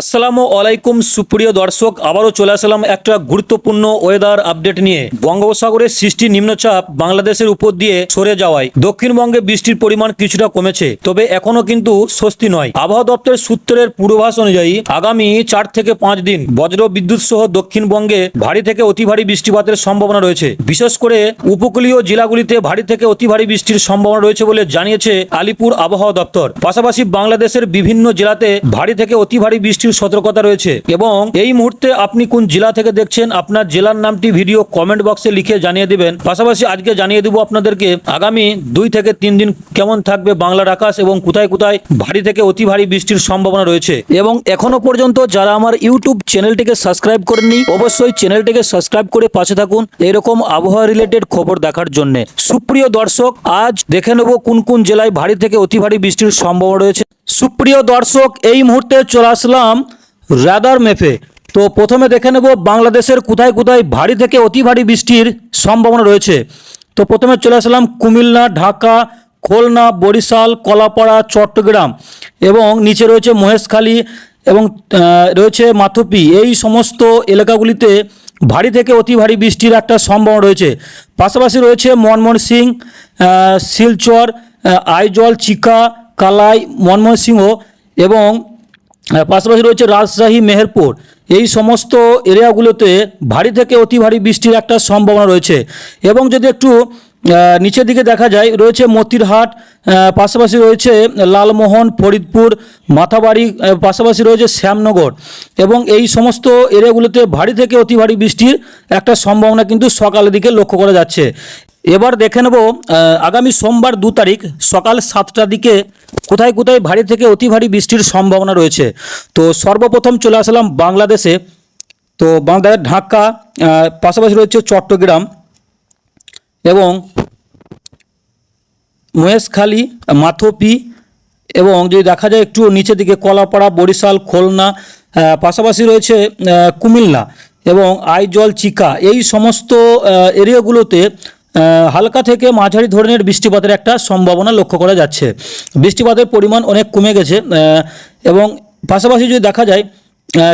আসসালামু আলাইকুম, সুপ্রিয় দর্শক, আবারও চলে আসলাম একটা গুরুত্বপূর্ণ ওয়েদার আপডেট নিয়ে। বঙ্গোপসাগরের সৃষ্টি নিম্নচাপ বাংলাদেশের উপর দিয়ে সরে যাওয়ায় দক্ষিণবঙ্গে বৃষ্টির পরিমাণ কিছুটা কমেছে, তবে এখনও কিন্তু স্বস্তি নয়। আবহাওয়া দপ্তরের সূত্রের পূর্বাভাস অনুযায়ী, আগামী চার থেকে পাঁচ দিন বজ্র বিদ্যুৎ সহ দক্ষিণবঙ্গে ভারী থেকে অতি ভারী বৃষ্টিপাতের সম্ভাবনা রয়েছে। বিশেষ করে উপকূলীয় জেলাগুলিতে ভারী থেকে অতি ভারী বৃষ্টির সম্ভাবনা রয়েছে বলে জানিয়েছে আলিপুর আবহাওয়া দপ্তর। পাশাপাশি বাংলাদেশের বিভিন্ন জেলাতে ভারী থেকে অতি ভারী বৃষ্টির সতর্কতা রয়েছে। এবং এই মুহূর্তে আপনি কোন জেলা থেকে দেখছেন, আপনার জেলার নামটি ভিডিও কমেন্ট বক্সে লিখে জানিয়ে দিবেন। পাশাপাশি আজকে জানিয়ে দেবো আপনাদেরকে আগামী দুই থেকে তিন দিন কেমন থাকবে বাংলার আকাশ এবং কোথায় কোথায় ভারী থেকে অতি ভারী বৃষ্টির সম্ভাবনা রয়েছে। এবং এখনও পর্যন্ত যারা আমার ইউটিউব চ্যানেলটিকে সাবস্ক্রাইব করেননি, অবশ্যই চ্যানেলটিকে সাবস্ক্রাইব করে পাশে থাকুন এরকম আবহাওয়া রিলেটেড খবর দেখার জন্য। সুপ্রিয় দর্শক, আজ দেখে নেব কোন কোন জেলায় ভারী থেকে অতি ভারী বৃষ্টির সম্ভাবনা রয়েছে। সুপ্রিয় দর্শক, এই মুহূর্তে চলে আসলাম রাদার মেপে তো প্রথমে দেখে নেব বাংলাদেশের কোথায় কোথায় ভারী থেকে অতি ভারী বৃষ্টির সম্ভাবনা রয়েছে। তো প্রথমে চলে আসলাম কুমিল্লা, ঢাকা, খুলনা, বরিশাল, কলাপাড়া, চট্টগ্রাম এবং নিচে রয়েছে মহেশখালী এবং রয়েছে মাথুপি। এই সমস্ত এলাকাগুলিতে ভারী থেকে অতি ভারী বৃষ্টির একটা সম্ভাবনা রয়েছে। পাশাপাশি রয়েছে মনমোহন সিং শিলচর আইজল, চিকা কালাই, মনমোহন সিংহ এবং পাশাপাশি রয়েছে রাজশাহী, মেহেরপুর। এই সমস্ত এরিয়াগুলোতে ভারী থেকে অতি ভারী বৃষ্টির একটা সম্ভাবনা রয়েছে। এবং যদি একটু নিচের দিকে দেখা যায়, রয়েছে মতিরহাট পাশাপাশি রয়েছে লালমোহন, ফরিদপুর, মাথাবাড়ি পাশাপাশি রয়েছে শ্যামনগর। এবং এই সমস্ত এরিয়াগুলোতে ভারী থেকে অতি ভারী বৃষ্টির একটা সম্ভাবনা কিন্তু সকালের দিকে লক্ষ্য করা যাচ্ছে। এবার দেখে নেব আগামী সোমবার দু তারিখ সকাল সাতটার দিকে কোথায় কোথায় ভারী থেকে অতি ভারী বৃষ্টির সম্ভাবনা রয়েছে। তো সর্বপ্রথম চলে আসলাম বাংলাদেশে। তো বাংলাদেশ ঢাকা পাশাপাশি রয়েছে চট্টগ্রাম এবং মহেশখালী, মাথপি এবং যদি দেখা যায় একটু নিচের দিকে কলাপাড়া, বরিশাল, খুলনা পাশাপাশি রয়েছে কুমিল্লা এবং আইজল, চিকা। এই সমস্ত এরিয়াগুলোতে হালকা থেকে মাঝারি ধরনের বৃষ্টিপাতের একটা সম্ভাবনা লক্ষ্য করা যাচ্ছে। বৃষ্টিপাতের পরিমাণ অনেক কমে গেছে এবং পাশাপাশি যদি দেখা যায়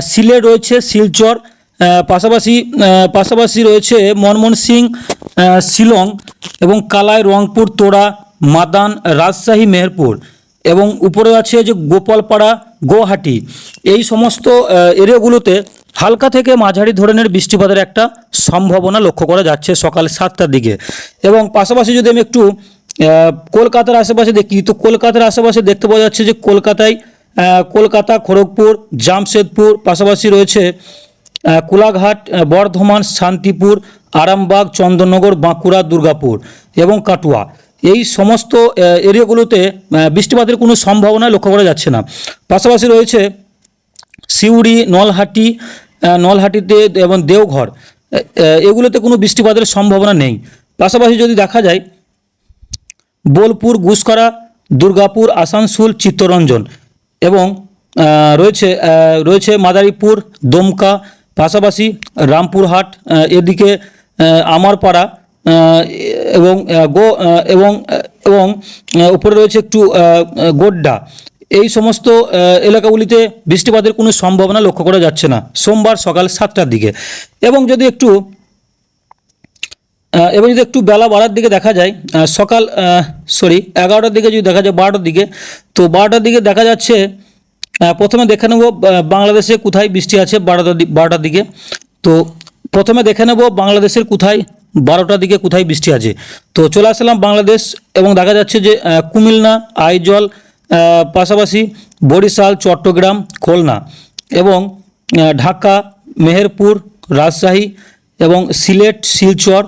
সিলেট রয়েছে শিলচর পাশাপাশি পাশাপাশি রয়েছে মনমোহন সিং শিলং এবং কালাই, রংপুর, তোড়া, মাদান, রাজশাহী, মেহেরপুর এবং উপরে আছে যে গোপালপাড়া গুয়াহাটি এই সমস্ত এরিয়াগুলোতে হালকা থেকে মাঝারি ধরনের বৃষ্টিপাতের একটা সম্ভাবনা লক্ষ্য করা যাচ্ছে সকাল সাতটার দিকে। এবং পাশাপাশি যদি আমি একটু কলকাতার আশেপাশে দেখি, তো কলকাতার আশেপাশে দেখতে পাওয়া যাচ্ছে যে কলকাতায় কলকাতা, খড়গপুর, জামশেদপুর, পাশাপাশি রয়েছে কোলাঘাট বর্ধমান, শান্তিপুর, আরামবাগ, চন্দননগর, বাঁকুড়া, দুর্গাপুর এবং কাটুয়া। এই সমস্ত এরিয়াগুলোতে বৃষ্টিপাতের কোনো সম্ভাবনা লক্ষ্য করা যাচ্ছে না। পাশাপাশি রয়েছে সিউড়ি, নলহাটি নলহাটিতে এবং দেওঘর এগুলোতে কোনো বৃষ্টিপাতের সম্ভাবনা নেই। পাশাপাশি যদি দেখা যায়, বোলপুর গুসকরা দুর্গাপুর, আসানসোল, চিত্তরঞ্জন এবং রয়েছে রয়েছে মাদারীপুর, দমকা, পাশাপাশি রামপুরহাট এদিকে আমারপাড়া এবং গো এবং এবং উপরে রয়েছে একটু গোড্ডা। এই সমস্ত এলাকাগুলিতে বৃষ্টিপাতের কোনো সম্ভাবনা লক্ষ্য করা যাচ্ছে না সোমবার সকাল সাতটার দিকে। এবং যদি একটু এবং যদি একটু বেলা বাড়ার দিকে দেখা যায় সকাল সরি এগারোটার দিকে যদি দেখা যায়, বারোটার দিকে, তো বারোটার দিকে দেখা যাচ্ছে প্রথমে দেখে নেব বাংলাদেশে কোথায় বৃষ্টি আছে বারোটা বারোটার দিকে। তো প্রথমে দেখে নেব, বাংলাদেশের কোথায় বারোটার দিকে কোথায় বৃষ্টি আছে। তো চলে আসলাম বাংলাদেশ, এবং দেখা যাচ্ছে যে কুমিল্লা, আইজল পাশাপাশি বরিশাল চট্টগ্রাম খুলনা এবং ঢাকা মেহেরপুর রাজশাহী এবং সিলেট শিলচর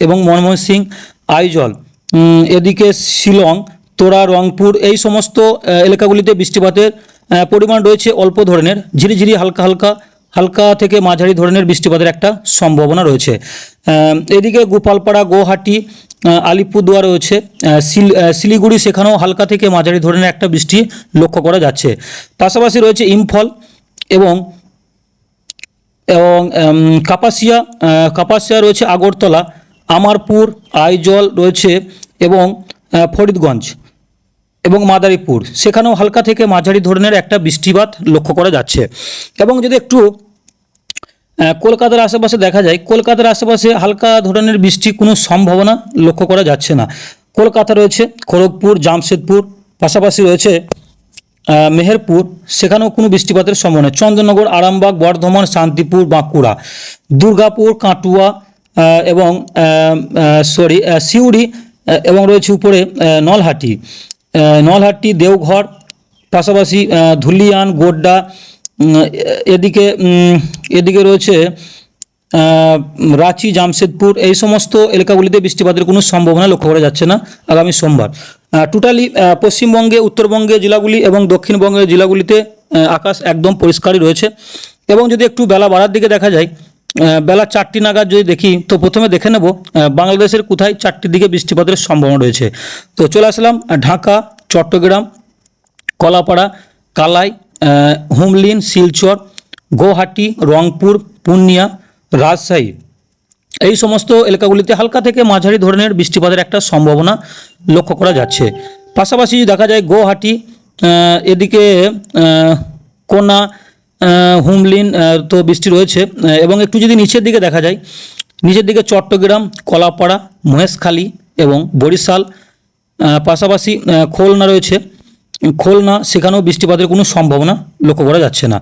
এবং মনমোহন সিং আইজল এদিকে শিলং তোরা রংপুর এই সমস্ত এলাকাগুলিতে বৃষ্টিপাতের পরিমাণ রয়েছে অল্প ধরনের। ঝিরিঝিরি হালকা হালকা হালকা থেকে মাঝারি ধরনের বৃষ্টিপাতের একটা সম্ভাবনা রয়েছে। এদিকে গোপালপাড়া গুয়াহাটি আহ, আলিপুরদুয়ার রয়েছে শিল- শিলিগুড়ি, সেখানেও হালকা থেকে মাঝারি ধরনের একটা বৃষ্টি লক্ষ্য করা যাচ্ছে। পাশাপাশি রয়েছে ইম্ফল এবং এবং কাপাসিয়া কাপাসিয়া রয়েছে আগরতলা, আমারপুর, আইজল রয়েছে এবং ফরিদগঞ্জ এবং মাদারীপুর। সেখানেও হালকা থেকে মাঝারি ধরনের একটা বৃষ্টিপাত লক্ষ্য করা যাচ্ছে। এবং যদি একটু কলকাতার আশেপাশে দেখা যায়, কলকাতার আশেপাশে হালকা ধরনের বৃষ্টি কোনো সম্ভাবনা লক্ষ্য করা যাচ্ছে না কলকাতা রয়েছে, খড়গপুর, জামশেদপুর, পাশাপাশি রয়েছে মেহেরপুর, সেখানেও কোনো বৃষ্টিপাতের সম্ভাবনা নেই। চন্দননগর, আরামবাগ, বর্ধমান, শান্তিপুর, বাঁকুড়া, দুর্গাপুর, কাটুয়া এবং সরি সিউড়ি এবং রয়েছে উপরে নলহাটি নলহাটি, দেওঘর, পাশাপাশি ধুলিয়ান, গোড্ডা এদিকে এদিকে রয়েছে রাঁচি, জামশেদপুর, এই সমস্ত এলাকাগুলিতে বৃষ্টিপাতের কোনো সম্ভাবনা লক্ষ্য করা যাচ্ছে না আগামী সোমবার। টোটালি পশ্চিমবঙ্গে উত্তরবঙ্গে জেলাগুলি এবং দক্ষিণবঙ্গের জেলাগুলিতে আকাশ একদম পরিষ্কারই রয়েছে। এবং যদি একটু বেলা বাড়ার দিকে দেখা যায় বেলা চারটি নাগাদ যদি দেখি, তো প্রথমে দেখে নেব বাংলাদেশের কোথায় চারটি দিকে বৃষ্টিপাতের সম্ভাবনা রয়েছে। তো চলে আসলাম ঢাকা, চট্টগ্রাম, কলাপাড়া, কালাই হুমলিন শিলচর গুয়াহাটি রংপুর পূর্ণিয়া রাজশাহী। এই সমস্ত এলাকাগুলিতে হালকা থেকে মাঝারি ধরনের বৃষ্টিপাতের একটা সম্ভাবনা লক্ষ্য করা যাচ্ছে। পাশাপাশি দেখা যায় গুয়াহাটি আহ, এদিকে কোনা হুমলিন তো বৃষ্টি রয়েছে। এবং একটু যদি নিচের দিকে দেখা যায় নিচের দিকে চট্টগ্রাম কলাপাড়া মহেশখালী এবং বরিশাল। পাশাপাশি খুলনা রয়েছে। খুলনা, সেখানেও বৃষ্টিপাতের কোনো সম্ভাবনা লক্ষ্য করা যাচ্ছে না।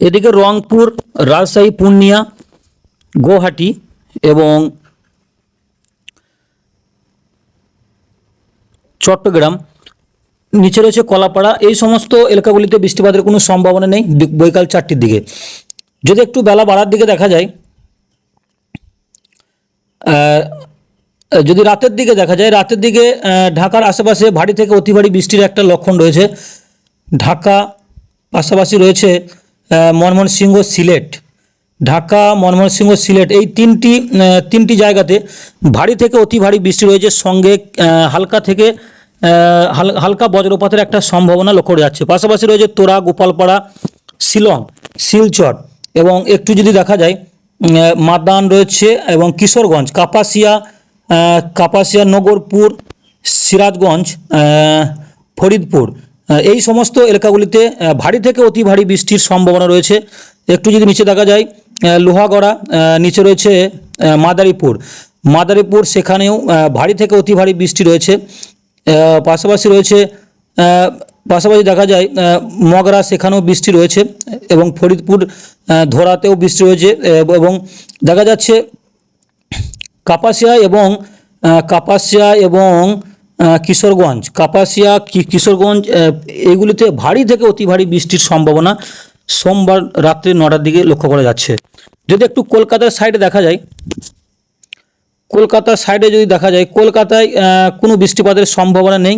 এদিকে রংপুর, রাজশাহী, পূর্ণিয়া গুয়াহাটি এবং চট্টগ্রাম, নিচে রয়েছে কলাপাড়া। এই সমস্ত এলাকাগুলিতে বৃষ্টিপাতের কোনো সম্ভাবনা নেই বৈকাল চারটির দিকে। যদি একটু বেলা বাড়ার দিকে দেখা যায় যদি রাতের দিকে দেখা যায়, রাতের দিকে ঢাকার আশেপাশে ভারী থেকে অতি ভারী বৃষ্টির একটা লক্ষণ রয়েছে। ঢাকা পাশাপাশি রয়েছে ময়মনসিংহ সিলেট। ঢাকা, ময়মনসিংহ, সিলেট এই তিনটি তিনটি জায়গাতে ভারী থেকে অতি ভারী বৃষ্টি রয়েছে। সঙ্গে হালকা থেকে হালকা বজ্রপাতের একটা সম্ভাবনা লক্ষ্য করা যাচ্ছে। পাশাপাশি রয়েছে তোরা, গোপালপাড়া, শিলং, শিলচর এবং একটু যদি দেখা যায় মাদান রয়েছে এবং কিশোরগঞ্জ, কাপাসিয়া কাপাসিয়া নগরপুর সিরাজগঞ্জ ফরিদপুর। এই সমস্ত এলাকাগুলিতে ভারী থেকে অতি ভারী বৃষ্টির সম্ভাবনা রয়েছে। একটু যদি নিচে দেখা যায় লোহাগড়া নিচে রয়েছে মাদারীপুর। মাদারীপুর সেখানেও ভারী থেকে অতি ভারী বৃষ্টি রয়েছে। পাশাপাশি রয়েছে পাশাপাশি দেখা যায় মগরা সেখানেও বৃষ্টি রয়েছে এবং ফরিদপুর ধরাতেও বৃষ্টি রয়েছে এবং দেখা যাচ্ছে কাপাসিয়া এবং কাপাসিয়া এবং কিশোরগঞ্জ। কাপাসিয়া কিশোরগঞ্জ এগুলিতে ভারী থেকে অতি ভারী বৃষ্টির সম্ভাবনা সোমবার রাত্রে নটার দিকে লক্ষ্য করা যাচ্ছে। যদি একটু কলকাতার সাইডে দেখা যায়, কলকাতার সাইডে যদি দেখা যায়, কলকাতায় কোনো বৃষ্টিপাতের সম্ভাবনা নেই।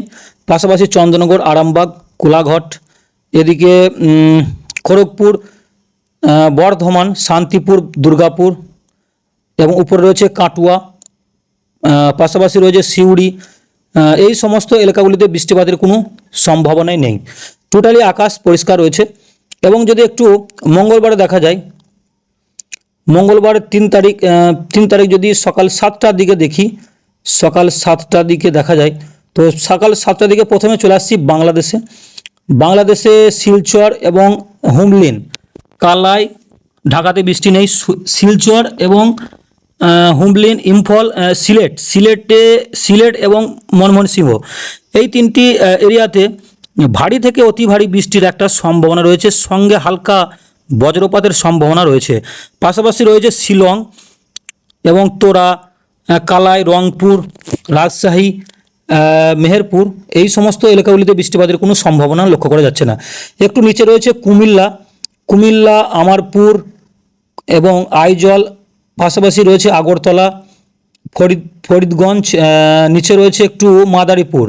পাশাপাশি চন্দ্রনগর, আরামবাগ, কোলাঘট, এদিকে খড়গপুর বর্ধমান, শান্তিপুর, দুর্গাপুর এবং উপরে রয়েছে কাটুয়া পাশাপাশি রয়েছে সিউড়ি এই সমস্ত এলাকাগুলিতে বৃষ্টিপাতের কোনো সম্ভাবনাই নেই। টোটালি আকাশ পরিষ্কার রয়েছে এবং যদি একটু মঙ্গলবারে দেখা যায়, মঙ্গলবার তিন তারিখ তিন তারিখ যদি সকাল সাতটার দিকে দেখি, সকাল সাতটার দিকে দেখা যায়, তো সকাল সাতটার দিকে প্রথমে চলে আসছি বাংলাদেশে। বাংলাদেশে শিলচর এবং হুমলিন কালাই ঢাকাতে বৃষ্টি নেই শিলচর এবং হুমলিন, ইম্ফল সিলেট, সিলেটে সিলেট এবং ময়মনসিংহ এই তিনটি এরিয়াতে ভারী থেকে অতি ভারী বৃষ্টির একটা সম্ভাবনা রয়েছে। সঙ্গে হালকা বজ্রপাতের সম্ভাবনা রয়েছে। পাশাপাশি রয়েছে শিলং এবং তোরা কালাই, রংপুর, রাজশাহী মেহেরপুর। এই সমস্ত এলাকাগুলিতে বৃষ্টিপাতের কোনো সম্ভাবনা লক্ষ্য করা যাচ্ছে না। একটু নিচে রয়েছে কুমিল্লা। কুমিল্লা, আমারপুর এবং আইজল পাশাপাশি রয়েছে আগরতলা ফরিদ ফরিদগঞ্জ নিচে রয়েছে একটু মাদারীপুর।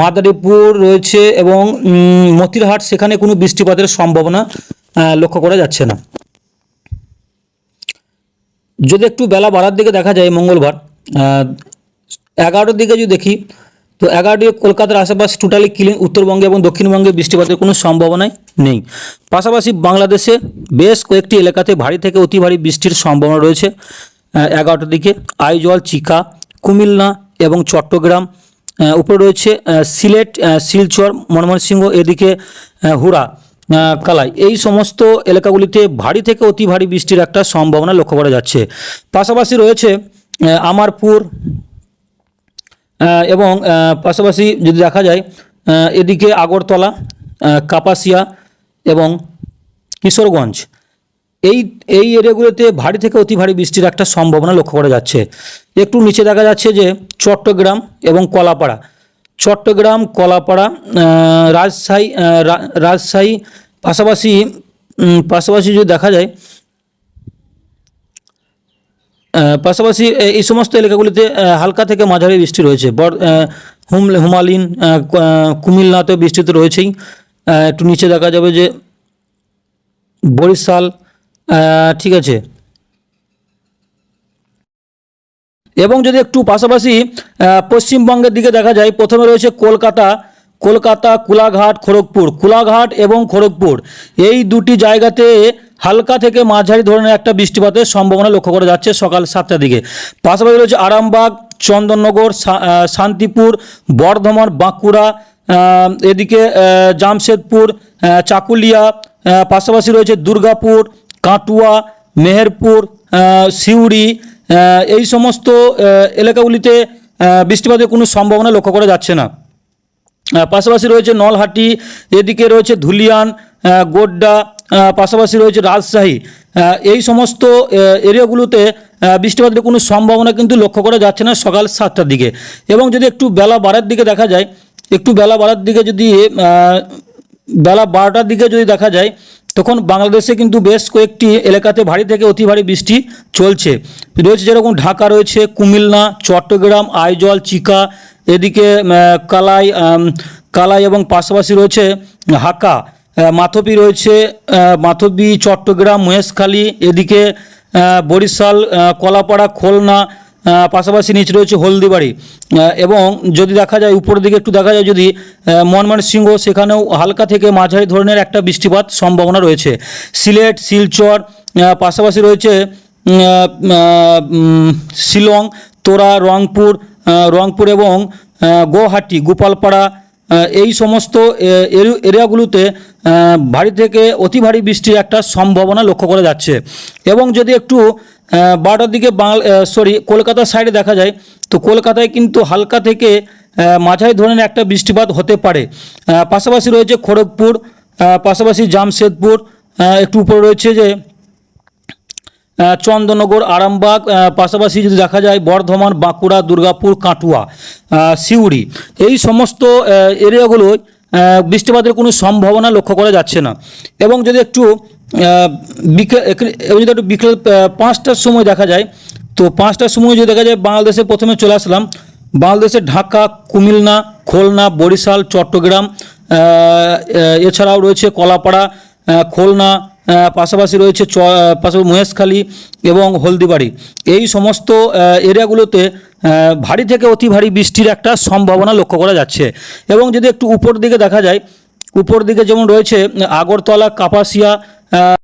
মাদারীপুর রয়েছে এবং মতিরহাট, সেখানে কোনো বৃষ্টিপাতের সম্ভাবনা লক্ষ্য করা যাচ্ছে না। যদি একটু বেলা বাড়ার দিকে দেখা যায় মঙ্গলবার এগারোটার দিকে যদি দেখি, তো এগারোটি কলকাতার আশেপাশে টোটালি ক্লিন উত্তরবঙ্গে এবং দক্ষিণবঙ্গে বৃষ্টিপাতের কোনো সম্ভাবনাই নেই। পাশাপাশি বাংলাদেশে বেশ কয়েকটি এলাকাতে ভারী থেকে অতি ভারী বৃষ্টির সম্ভাবনা রয়েছে। এগারোটার দিকে আইজল, চিকা, কুমিল্লা এবং চট্টগ্রাম উপরে রয়েছে সিলেট শিলচর, ময়মনসিংহ, এদিকে হুড়া কালাই। এই সমস্ত এলাকাগুলিতে ভারী থেকে অতি ভারী বৃষ্টির একটা সম্ভাবনা লক্ষ্য করা যাচ্ছে। পাশাপাশি রয়েছে আমারপুর এবং পাশাপাশি যদি দেখা যায় এদিকে আগরতলা কাপাসিয়া কিশোরগঞ্জ। এই এই এরিয়াগুলোতে ভারী থেকে অতি ভারী বৃষ্টির একটা সম্ভাবনা লক্ষ্য করা যাচ্ছে। একটু নিচে দেখা যাচ্ছে যে চট্টগ্রাম এবং কলাপাড়া। চট্টগ্রাম কলাপাড়া রাজশাহী রাজশাহী পাশাপাশি পাশাপাশি যদি দেখা যায় পাশাপাশি এই সমস্ত এলাকাগুলিতে হালকা থেকে মাঝারি বৃষ্টি রয়েছে। বর হুম হুমালিন আহ, ক- আহ, কুমিল্লাতে বৃষ্টি তো রয়েছেই। একটু নিচে দেখা যাবে যে বরিশাল ঠিক আছে। এবং যদি একটু পাশাপাশি পশ্চিমবঙ্গের দিকে দেখা যায়, প্রথমে রয়েছে কলকাতা কলকাতা, কোলাঘাট, খড়গপুর। কোলাঘাট এবং খড়গপুর, এই দুটি জায়গাতে হালকা থেকে মাঝারি ধরনের একটা বৃষ্টিপাতের সম্ভাবনা লক্ষ্য করা যাচ্ছে সকাল সাতটার দিকে। পাশাপাশি রয়েছে আরামবাগ, চন্দননগর শান্তিপুর, বর্ধমান, বাঁকুড়া এদিকে জামশেদপুর চাকুলিয়া পাশাপাশি রয়েছে দুর্গাপুর, কাটুয়া, মেহেরপুর সিউড়ি এই সমস্ত এলাকাগুলিতে বৃষ্টিপাতের কোনো সম্ভাবনা লক্ষ্য করা যাচ্ছে না। পাশাপাশি রয়েছে নলহাটি, এদিকে রয়েছে ধুলিয়ান গোড্ডা পাশাপাশি রয়েছে রাজশাহী। এই সমস্ত এরিয়াগুলোতে বৃষ্টিপাতের কোনো সম্ভাবনা কিন্তু লক্ষ্য করা যাচ্ছে না সকাল সাতটার দিকে। এবং যদি একটু বেলা বাড়ার দিকে দেখা যায় একটু বেলা বাড়ার দিকে যদি বেলা বারোটার দিকে যদি দেখা যায়, তখন বাংলাদেশে কিন্তু বেশ কয়েকটি এলাকাতে ভারী থেকে অতি ভারী বৃষ্টি চলছে। রয়েছে যেরকম ঢাকা রয়েছে, কুমিল্লা, চট্টগ্রাম, আইজল, চিকা, এদিকে কালাই কালাই এবং পাশাপাশি রয়েছে হাকা মাথপি রয়েছে মাথপি, চট্টগ্রাম মহেশখালী এদিকে বরিশাল কলাপাড়া, খুলনা পাশাপাশি নিচে রয়েছে হলদিবাড়ি এবং যদি দেখা যায় উপরের দিকে একটু দেখা যায় যদি মনমোহনসিংহ সেখানেও হালকা থেকে মাঝারি ধরনের একটা বৃষ্টিপাত সম্ভাবনা রয়েছে। সিলেট শিলচর পাশাপাশি রয়েছে শিলং তোরা রংপুর রংপুর এবং আহ, গুয়াহাটি গোপালপাড়া এই সমস্ত এরিয়াগুলোতে ভারী থেকে অতি ভারী বৃষ্টির একটা সম্ভাবনা লক্ষ্য করা যাচ্ছে। এবং যদি একটু বারোটার দিকে বাংলা সরি কলকাতার সাইডে দেখা যায়। তো কলকাতায় কিন্তু হালকা থেকে মাঝারি ধরনের একটা বৃষ্টিপাত হতে পারে। পাশাপাশি রয়েছে খড়গপুর পাশাপাশি জামশেদপুর একটু উপরে রয়েছে যে আহ, চন্দননগর আরামবাগ পাশাপাশি যদি দেখা যায় বর্ধমান বাঁকুড়া দুর্গাপুর কাটুয়া সিউড়ি। এই সমস্ত এরিয়াগুলোয় বৃষ্টিপাতের কোনো সম্ভাবনা লক্ষ্য করা যাচ্ছে না। এবং যদি একটু বিকেল যদি একটু বিকেল পাঁচটার সময় দেখা যায়, তো পাঁচটার সময় যদি দেখা যায় বাংলাদেশে প্রথমে চলে আসলাম, বাংলাদেশে ঢাকা, কুমিল্লা, খুলনা, বরিশাল, চট্টগ্রাম এছাড়াও রয়েছে কলাপাড়া খুলনা পাশাপাশি রয়েছে চ পাশাপাশি মহেশখালী এবং হলদিবাড়ি। এই সমস্ত এরিয়াগুলোতে ভারী থেকে অতি ভারী বৃষ্টির একটা সম্ভাবনা লক্ষ্য করা যাচ্ছে। এবং যদি একটু উপর দিকে দেখা যায়, উপর দিকে যেমন রয়েছে, আগরতলা, কাপাসিয়া